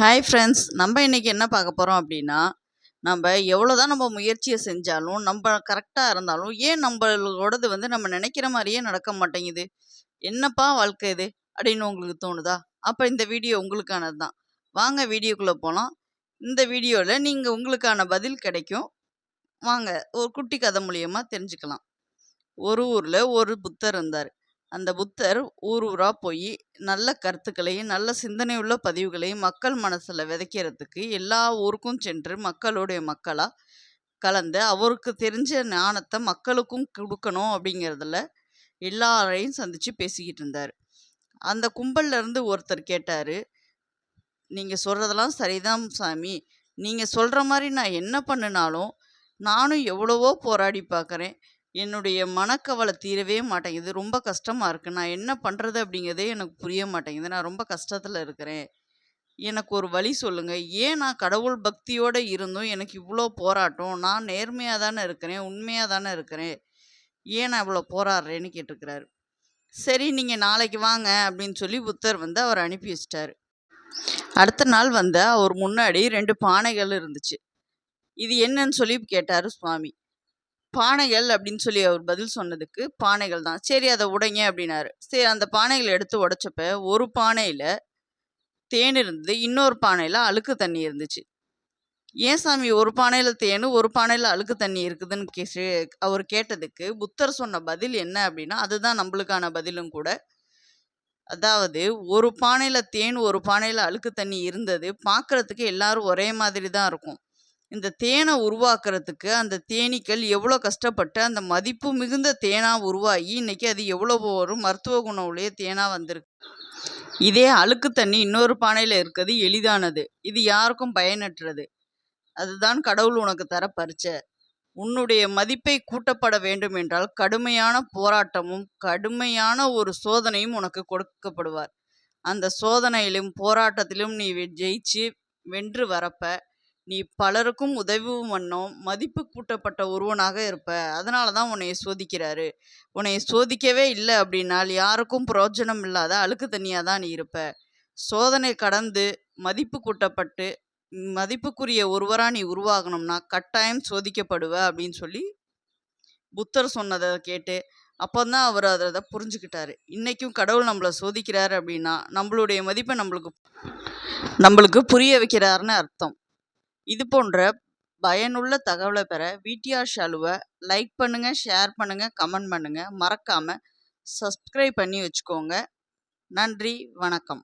Hi friends நம்ம இன்றைக்கி என்ன பார்க்க போகிறோம் அப்படின்னா நம்ம எவ்வளோ தான் நம்ம முயற்சியை செஞ்சாலும் நம்ம கரெக்டாக இருந்தாலும் ஏன் நம்மளோடது வந்து நம்ம நினைக்கிற மாதிரியே நடக்க மாட்டேங்குது? என்னப்பா வாழ்க்கை இது? அப்படின்னு உங்களுக்கு தோணுதா? அப்போ இந்த வீடியோ உங்களுக்கானது தான். வாங்க வீடியோக்குள்ளே போகலாம் இந்த வீடியோவில் நீங்கள் உங்களுக்கான பதில் கிடைக்கும். வாங்க ஒரு குட்டி கதை மூலியமாக தெரிஞ்சுக்கலாம். ஒரு ஊரில் ஒரு புத்தர் இருந்தார். அந்த புத்தர் ஊர் ஊராக போய் நல்ல கருத்துக்களையும் நல்ல சிந்தனையுள்ள பதிவுகளையும் மக்கள் மனசில் விதைக்கிறதுக்கு எல்லா ஊருக்கும் சென்று மக்களுடைய மக்களாக கலந்து அவருக்கு தெரிஞ்ச ஞானத்தை மக்களுக்கும் கொடுக்கணும் அப்படிங்கிறதுல எல்லாரையும் சந்தித்து பேசிக்கிட்டு இருந்தார். அந்த கும்பல்ல இருந்து ஒருத்தர் கேட்டார் நீங்கள் சொல்கிறதெல்லாம் சரிதான் சாமி. நீங்கள் சொல்கிற மாதிரி நான் என்ன பண்ணினாலும் நானும் எவ்வளவோ போராடி பார்க்குறேன். என்னுடைய மனக்கவலை தீரவே மாட்டேங்குது. ரொம்ப கஷ்டமாக இருக்குது நான் என்ன பண்ணுறது அப்படிங்கிறதே எனக்கு புரிய மாட்டேங்குது. நான் ரொம்ப கஷ்டத்தில் இருக்கிறேன். எனக்கு ஒரு வழி சொல்லுங்கள் ஏன் நான் கடவுள் பக்தியோடு இருந்தும் எனக்கு இவ்வளோ போராட்டம்? நான் நேர்மையாக தானே இருக்கிறேன். உண்மையாக தானே இருக்கிறேன். ஏன் நான் இவ்வளோ போராடுறேன்னு கேட்டிருக்கிறாரு. சரி நீங்கள் நாளைக்கு வாங்க அப்படின்னு சொல்லி புத்தர் வந்து அவர் அனுப்பி வச்சிட்டாரு. அடுத்த நாள் வந்து அவர் முன்னாடி ரெண்டு பானைகள் இருந்துச்சு. இது என்னன்னு சொல்லி கேட்டார் சுவாமி. பானைகள் அப்படின்னு சொல்லி அவர் பதில் சொன்னதுக்கு பானைகள் தான். சரி அதை உடைங்க அப்படின்னாரு. சரி அந்த பானைகளை எடுத்து உடைச்சப்ப ஒரு பானையில் தேன் இருந்தது இன்னொரு பானையில் அழுக்கு தண்ணி இருந்துச்சு. ஏன் சாமி ஒரு பானையில் தேன் ஒரு பானையில் அழுக்கு தண்ணி இருக்குதுன்னு கே அவர் கேட்டதுக்கு புத்தர் சொன்ன பதில் என்ன அப்படின்னா அதுதான் நம்மளுக்கான பதிலும் கூட. அதாவது ஒரு பானையில் தேன் ஒரு பானையில் அழுக்கு தண்ணி இருந்தது பார்க்குறதுக்கு எல்லாரும் ஒரே மாதிரி தான் இருக்கும். இந்த தேனை உருவாக்குறதுக்கு அந்த தேனீக்கள் எவ்வளோ கஷ்டப்பட்டு அந்த மதிப்பு மிகுந்த தேனாக உருவாகி இன்னைக்கு அது எவ்வளோ ஒரு மருத்துவ குணம் உடைய தேனாக வந்திருக்கு. இதே அழுக்கு தண்ணி இன்னொரு பானையில் இருக்கிறது எளிதானது. இது யாருக்கும் பயனற்றது? அதுதான் கடவுள் உனக்கு தர பறிச்ச உன்னுடைய மதிப்பை கூட்டப்பட வேண்டும் என்றால் கடுமையான போராட்டமும் கடுமையான ஒரு சோதனையும் உனக்கு கொடுக்கப்படுவார். அந்த சோதனையிலும் போராட்டத்திலும் நீ ஜெயிச்சு வென்று வரப்ப நீ பலருக்கும் உதவும் வண்ணம் மதிப்பு கூட்டப்பட்ட ஒருவனாக இருப்ப. அதனால தான் உன்னை சோதிக்கிறாரு. உன்னை சோதிக்கவே இல்லை அப்படின்னால் யாருக்கும் பிரயோஜனம் இல்லாத அழுக்கு தண்ணியாக தான் நீ இருப்ப. சோதனை கடந்து மதிப்பு கூட்டப்பட்டு மதிப்புக்குரிய ஒருவராக நீ உருவாகணும்னா கட்டாயம் சோதிக்கப்படுவ அப்படின்னு சொல்லி புத்தர் சொன்னதை கேட்டு அப்போ தான் அவர் அதை புரிஞ்சுக்கிட்டாரு. இன்றைக்கும் கடவுள் நம்மளை சோதிக்கிறாரு அப்படின்னா நம்மளுடைய மதிப்பை நம்மளுக்கு நம்மளுக்கு புரிய வைக்கிறாருன்னு அர்த்தம். இது போன்ற பயனுள்ள தகவலை பெற விடிஆர் ஷாலுவை லைக் பண்ணுங்கள் ஷேர் பண்ணுங்கள் கமெண்ட் பண்ணுங்கள் மறக்காமல் சப்ஸ்கிரைப் பண்ணி வச்சுக்கோங்க. நன்றி வணக்கம்.